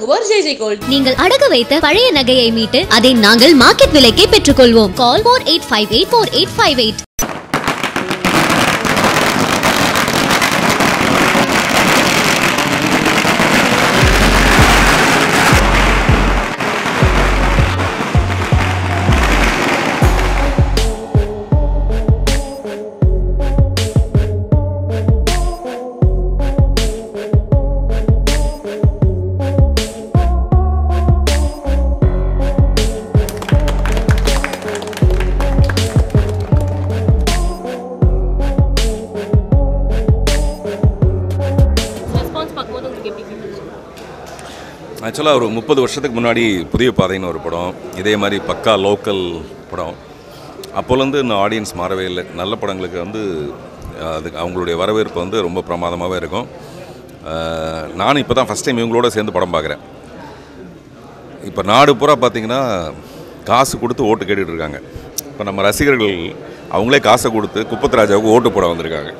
வழங்குவோர் J J gold. நீங்கள் அடகு வைத்த பழைய நகையை மீட்டு அதை நாங்கள் மார்க்கெட் விலைக்கே பெற்றுக்கொள்வோம். Call four eight five eight four eight five eight ஆக்சுவலாக ஒரு முப்பது வருஷத்துக்கு முன்னாடி புதிய பாதைன்னு ஒரு படம் இதே மாதிரி பக்கா லோக்கல் படம். அப்போலேருந்து இன்னும் ஆடியன்ஸ் மாறவே இல்லை. நல்ல படங்களுக்கு வந்து அதுக்கு அவங்களுடைய வரவேற்பு வந்து ரொம்ப பிரமாதமாகவே இருக்கும். நானும் இப்போ தான் ஃபஸ்ட் டைம் இவங்களோட சேர்ந்து படம் பார்க்குறேன். இப்போ நாடு பூரா பார்த்தீங்கன்னா காசு கொடுத்து ஓட்டு கேட்டுட்ருக்காங்க இப்போ நம்ம ரசிகர்கள் அவங்களே காசை கொடுத்து குப்பத்ராஜாவுக்கு ஓட்டு போட வந்திருக்காங்க.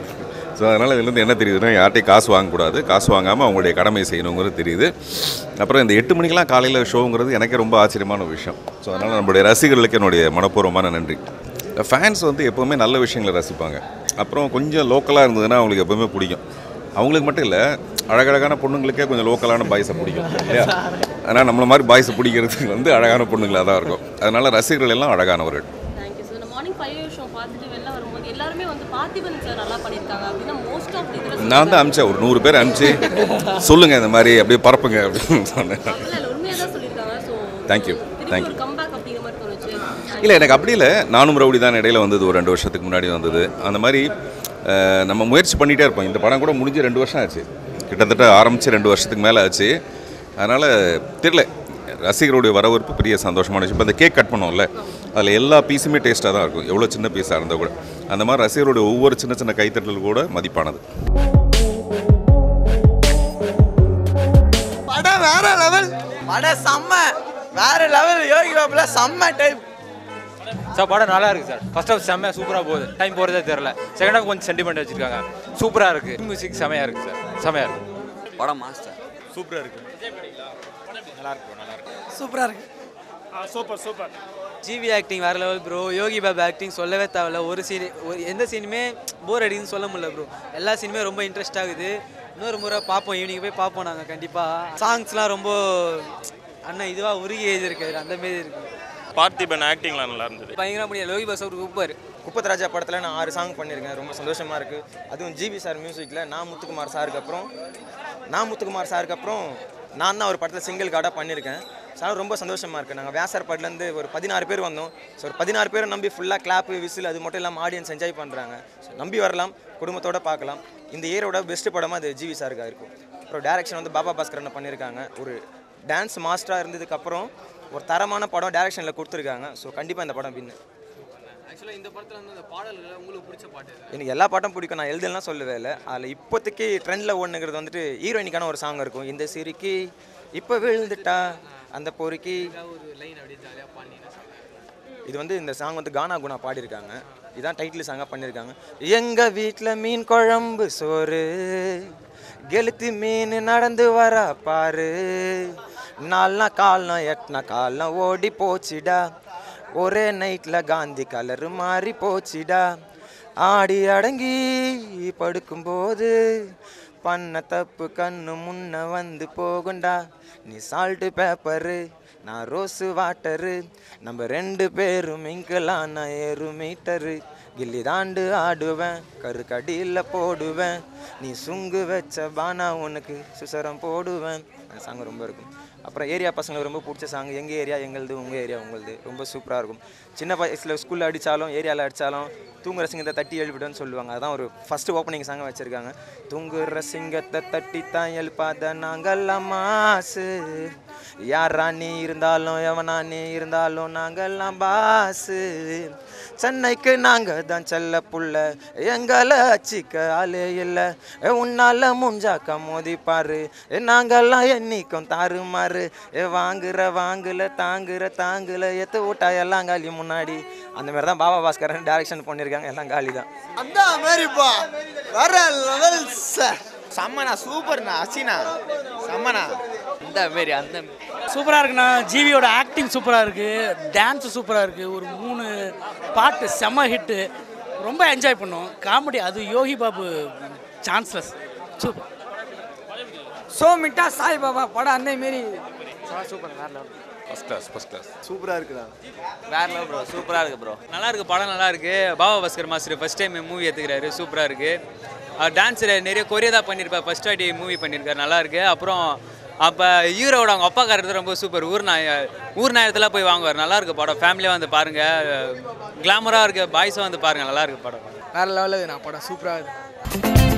ஸோ அதனால் இதுலேருந்து என்ன தெரியுதுன்னா யார்ட்டையும் காசு வாங்கக்கூடாது. காசு வாங்காமல் அவங்களுடைய கடமை செய்யணுங்கிறது தெரியுது. அப்புறம் இந்த எட்டு மணிக்கெலாம் காலையில் ஷோங்கிறது எனக்கே ரொம்ப ஆச்சரியமான விஷயம். ஸோ அதனால் நம்மளுடைய ரசிகர்களுக்கு என்னுடைய மனப்பூர்வமான நன்றி. ஃபேன்ஸ் வந்து எப்போவுமே நல்ல விஷயங்களை ரசிப்பாங்க. அப்புறம் கொஞ்சம் லோக்கலாக இருந்ததுன்னா அவங்களுக்கு எப்போவுமே பிடிக்கும். அவங்களுக்கு மட்டும் இல்லை அழகழகான பொண்ணுங்களுக்கே கொஞ்சம் லோக்கலான பாய்ஸை பிடிக்கும் இல்லையா? ஆனால் நம்மளை மாதிரி பாய்ஸை பிடிக்கிறதுக்கு வந்து அழகான பொண்ணுங்களாக தான் இருக்கும். அதனால் ரசிகர்கள் எல்லாம் அழகானவர்கள் தேங்க்யூ சார் நான் மார்னிங் ஃபைவ் ஷோ பார்த்துட்டு வெளில வரும்போது எல்லாருமே வந்து பார்த்திபன் சார் நல்லா பண்ணியிருக்காங்க அப்படின்னா மோஸ்ட் ஆஃப் இதில் நான் தான் அனுப்பிச்சேன் ஒரு நூறு பேர் அனுப்பிச்சு சொல்லுங்கள் இந்த மாதிரி அப்படியே பரப்புங்க அப்படின்னு சொன்னேன். மாதிரி தோணுச்சு. இல்லை எனக்கு அப்படி இல்லை. நானும் ரவுடி தான் இடையில வந்தது ஒரு ரெண்டு வருஷத்துக்கு முன்னாடி வந்தது. அந்த மாதிரி நம்ம முயற்சி பண்ணிகிட்டே இருப்போம். இந்த படம் கூட முடிஞ்சு ரெண்டு வருஷம் ஆச்சு. கிட்டத்தட்ட ஆரம்பித்து ரெண்டு வருஷத்துக்கு மேலே ஆச்சு. அதனால் தெரியல. ரசிகருடைய வரவேற்பு பெரிய சந்தோஷமான விஷயம். இப்போ இந்த கேக் கட் பண்ணோம்ல அதில் எல்லா பீஸுமே டேஸ்ட்டாக தான் இருக்கும். எவ்வளோ சின்ன பீஸாக இருந்தால் கூட. அந்த மாதிரி ரசிகருடைய ஒவ்வொரு சின்ன சின்ன கைத்தட்டல் கூட மதிப்பானது. படம் வேற லெவல் படம் செம்ம. வேற லெவல் யோகி பாபுல செம்ம டைப் சார் படம் நல்லா இருக்கு சார். ஃபர்ஸ்ட் ஹாஃப் செம்மையாக சூப்பராக போகுது. டைம் போகிறதே தெரில செகண்ட் ஹாஃப் கொஞ்சம் சென்டிமெண்ட் வச்சிருக்காங்க. சூப்பராக இருக்கு. மியூசிக் செமையாக இருக்கு சார். செமையாக இருக்கு. படம் மாஸ்டர் சூப்பராக இருக்கு. நல்லா இருக்கு நல்லா இருக்கு. சூப்பரா இருக்கு. ஜிவி ஆக்டிங் வேற level bro Yogi Babu acting சொல்லவே தேவையில்ல. ஒரு சீன் ஒரு எந்த சீனுமே போர் அடிக்குதுன்னு சொல்ல முடியல ப்ரோ எல்லா சீனுமே ரொம்ப இன்ட்ரெஸ்ட் ஆகுது. இன்னொரு முறை பார்ப்போம். ஈவினிங் போய் பார்ப்போம் நாங்கள் கண்டிப்பாக சாங்ஸ்லாம் ரொம்ப அண்ணன் இதுவாக உருகி எழுதியிருக்காரு. அந்த மாரி இருக்கு. பார்த்திபன் ஆக்டிங்லாம் நல்லா இருந்தது. பயங்கரமாக முடியாது யோகி பாஸ் அவர் சூப்பர் குப்பத்ராஜா படத்தில் நான் ஆறு சாங் பண்ணியிருக்கேன். ரொம்ப சந்தோஷமா இருக்கு. அதுவும் ஜிவி சார் மியூசிக்கில் நான் முத்துக்குமார் சாருக்கு அப்புறம் நான் முத்துக்குமார் சாருக்கு அப்புறம் நான் தான் ஒரு படத்தில் சிங்கிள் கார்டாக பண்ணியிருக்கேன். சார் ரொம்ப சந்தோஷமா இருக்கு. நாங்கள் வியாசார் படத்துலேருந்து ஒரு பதினாறு பேர் வந்தோம். ஸோ ஒரு பதினாறு பேரை நம்பி ஃபுல்லாக கிளாப்பு விசில் அது மட்டும் இல்லாமல் ஆடியன்ஸ் என்ஜாய் பண்ணுறாங்க ஸோ நம்பி வரலாம் குடும்பத்தோட பார்க்கலாம். இந்த இயரோட பெஸ்ட் படமாக அது ஜிவி சாருக்காக இருக்கும். அப்புறம் டேரக்ஷன் வந்து பாபா பாஸ்கரன் பண்ணியிருக்காங்க ஒரு டான்ஸ் மாஸ்டராக இருந்ததுக்கப்புறம் ஒரு தரமான படம் டேரக்ஷனில் கொடுத்துருக்காங்க. ஸோ கண்டிப்பாக இந்த படம் வின்னு ஆக்சுவலாக இந்த படத்தில் வந்து அந்த பாடல்கள் உங்களுக்கு பிடிச்ச பாட்டு எனக்கு எல்லா பாட்டும் பிடிக்கும். நான் எழுதலாம் சொல்லவே இல்லை. அதில் இப்போதைக்கு ட்ரெண்டில் ஓடுனுங்கிறது வந்துட்டு ஹீரோயினிக்கான ஒரு சாங் இருக்கும். இந்த சிரிக்கி இப்போ விழுந்துட்டா அந்த பொறுக்கி இது வந்து இந்த சாங் வந்து கானா குணா பாடியிருக்காங்க. இதான் டைட்டில் சாங்காக பண்ணியிருக்காங்க. எங்கள் வீட்டில் மீன் குழம்பு சோறு கெளுத்தி மீன் நடந்து வர பாரு. நால்னா கால்னா எட்னா கால்னா ஓடி போச்சுடா. ஒரே நைட்டில் காந்தி கலரு மாறி போச்சுடா. ஆடி அடங்கி படுக்கும்போது பண்ண தப்பு கண்ணு முன்ன வந்து போகுண்டா? நீ சால்ட்டு பேப்பரு நான் ரோஸு வாட்டரு நம்ம ரெண்டு பேரும் இங்கெல்லாம் நான் ஏறு மீட்டரு கில்லி தாண்டு ஆடுவேன் கருக்கடியில் போடுவேன். நீ சுங்கு வச்ச பானா உனக்கு சுசரம் போடுவேன். அந்த சாங் ரொம்ப இருக்கும். அப்புறம் ஏரியா பசங்களுக்கு ரொம்ப பிடிச்ச சாங் எங்கள் ஏரியா எங்களுது உங்கள் ஏரியா உங்களுது. ரொம்ப சூப்பராக இருக்கும். சின்ன வயசில் ஸ்கூலில் அடித்தாலும் ஏரியாவில் அடித்தாலும் தூங்குற சிங்கத்தை தட்டி எழுப்பிடுன்னு சொல்லுவாங்க. அதான் ஒரு ஃபஸ்ட்டு ஓப்பனிங் சாங்கை வச்சுருக்காங்க. தூங்குற சிங்கத்தை தட்டி தான் எழுப்பாத நாங்கெல்லாம் மாசு யாரா நீ இருந்தாலும் எவனா நீ இருந்தாலும் நாங்கெல்லாம் பாசு சென்னைக்கு நாங்க தான் செல்ல புள்ள. எங்களை அச்சிக்க ஆளே இல்லை. உன்னால முஞ்சாக்க மோதிப்பாரு. ஏ, நாங்கெல்லாம் என்னைக்கும் தாறுமாறு. ஏ வாங்குற வாங்குல தாங்குற தாங்குல. எத்து விட்டா எல்லாம் காலி முன்னாடி. அந்த மாதிரி தான் பாபா பாஸ்கரன் டைரக்ஷன் பண்ணியிருக்காங்க எல்லாம் காலி தான். அதான் மாதிரிப்பா. வேற லெவல் சார் செம்மண்ணா சூப்பர்ண்ணா அசினா. செம்மண்ணா அந்த மாரி அந்த சூப்பராக இருக்குண்ணா. ஜிவியோட ஆக்டிங் சூப்பராக இருக்குது டான்ஸ் சூப்பராக இருக்குது ஒரு மூணு பாட்டு செம்ம ஹிட்டு ரொம்ப என்ஜாய் பண்ணோம். காமெடி அது Yogi Babu chanceless super. So மிட்டா சாய் பாபா படம் அந்த மாரி. சூப்பர் வேற level. First class first class சூப்பராக இருக்குதா வேற லெவல் ப்ரோ சூப்பராக இருக்கு ப்ரோ நல்லா இருக்கு படம் நல்லா இருக்கு. Baba Bhaskar master first time movie எடுத்துக்கிறாரு சூப்பராக இருக்கு. டான்ஸில் நிறைய கொரியோதா பண்ணியிருப்பார் ஃபர்ஸ்ட் வாட்டி மூவி பண்ணியிருக்காரு நல்லா இருக்கு. அப்புறம் அப்போ ஹீரோட அவங்க அப்பா காரது ரொம்ப சூப்பர். ஊர் நாய ஊர் நாயத்தில் போய் வாங்குவார். நல்லாயிருக்கு படம். ஃபேமிலியாக வந்து பாருங்கள் கிளாமராக இருக்க. பாய்ஸும் வந்து பாருங்கள் நல்லாயிருக்கு படம். வேறு லெவலில் நான் படம். சூப்பராக இருக்குது